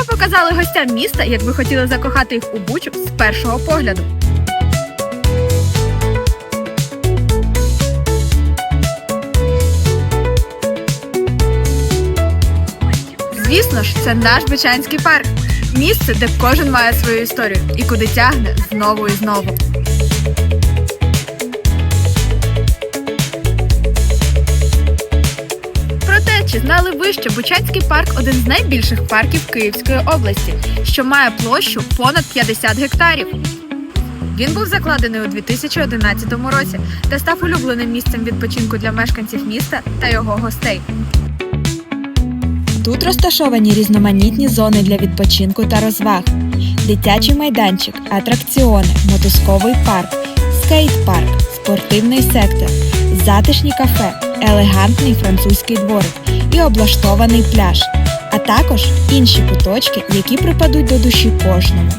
би показали гостям міста, якби хотіли закохати їх у бучу з першого погляду? Звісно ж, це наш Бичанський парк. Місце, де кожен має свою історію і куди тягне знову і знову. Чи знали ви, що Бучанський парк один з найбільших парків Київської області, що має площу понад 50 гектарів? Він був закладений у 2011 році та став улюбленим місцем відпочинку для мешканців міста та його гостей. Тут розташовані різноманітні зони для відпочинку та розваг, дитячий майданчик, атракціони, мотузковий парк, скейт-парк, спортивний сектор, затишні кафе, елегантний французький дворик і облаштований пляж, а також інші куточки, які припадуть до душі кожному.